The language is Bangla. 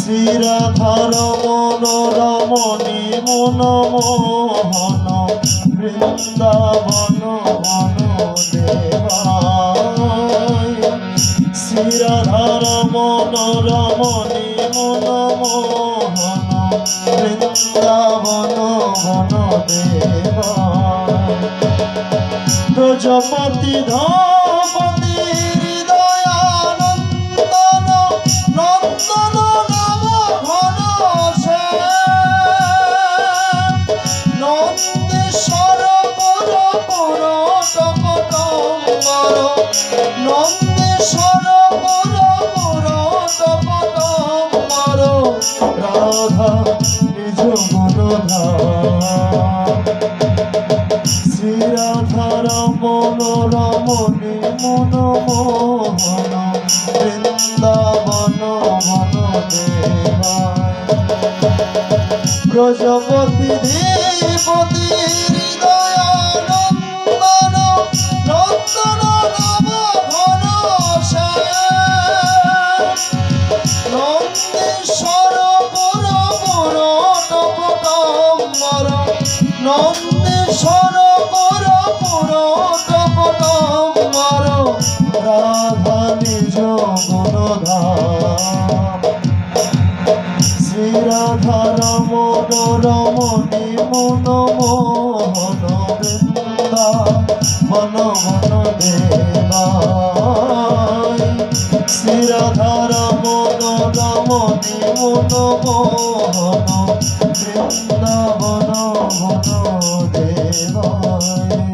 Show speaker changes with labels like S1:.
S1: শ্রীরাধার মনোরমণি মনমোহন বৃন্দাবন বন দেবায় শ্রীরাধার মনোরমণি মনমোহন বৃন্দাবন বন দেবায় প্রজাপতি ধাপতি নন্দেশ্বর পুর পুর টপটম্বর নন্দেশ্বর পুর পুর টপটম্বর রাধা, নিজ মনমোহন বৃন্দাবন মন প্রজাপতি ধীপতি নন্দেশ্বর পুর পুর টপটম্বর রাধা নিজ গুণধাম শ্রীরাধার মনোরমণি মনমোহন বৃন্দা। বন বন দেবায় মনোরমণি মনমোহন বৃন্দাবন বন দেবায়